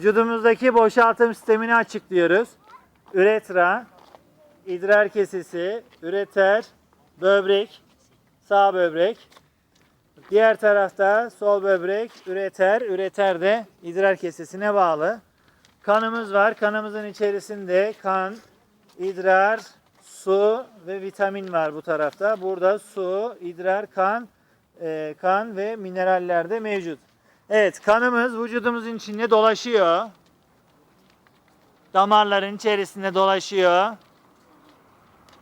Vücudumuzdaki boşaltım sistemini açıklıyoruz. Üretra, idrar kesesi, üreter, böbrek, sağ böbrek. Diğer tarafta sol böbrek, üreter, üreter de idrar kesesine bağlı. Kanımız var. Kanımızın içerisinde kan, idrar, su ve vitamin var bu tarafta. Burada su, idrar, kan, e, kan ve mineraller de mevcut. Evet, kanımız vücudumuzun içinde dolaşıyor. Damarların içerisinde dolaşıyor.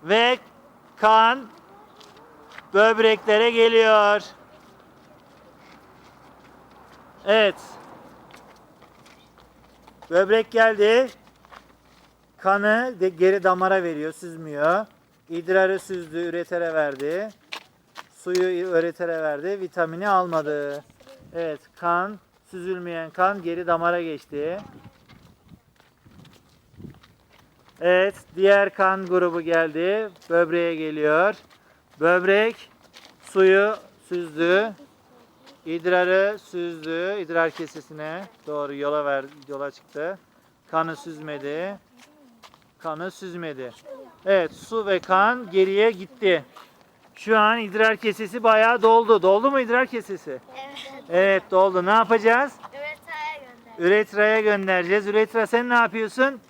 Ve kan böbreklere geliyor. Evet. Böbrek geldi. Kanı de geri damara veriyor, süzmüyor. İdrarı süzdü, üretere verdi. Suyu üretere verdi, vitamini almadı. Evet, kan, süzülmeyen kan geri damara geçti. Evet, diğer kan grubu geldi. Böbreğe geliyor. Böbrek suyu süzdü. İdrarı süzdü. idrar kesesine doğru yola ver, yola çıktı. Kanı süzmedi. Kanı süzmedi. Evet, su ve kan geriye gitti. Şu an idrar kesesi bayağı doldu. Doldu mu idrar kesesi? Evet. Evet, doldu. Ne yapacağız? Üretaya gönder. Üretra'ya göndereceğiz. Üretra sen ne yapıyorsun?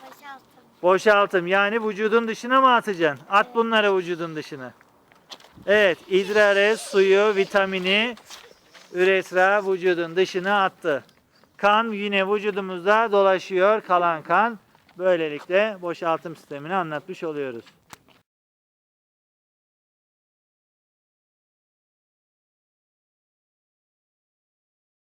Boşaltım. Boşaltım. Yani vücudun dışına mı atacaksın? At bunları vücudun dışına. Evet, idrarı, suyu, vitamini üretra vücudun dışına attı. Kan yine vücudumuzda dolaşıyor, kalan kan. Böylelikle boşaltım sistemini anlatmış oluyoruz.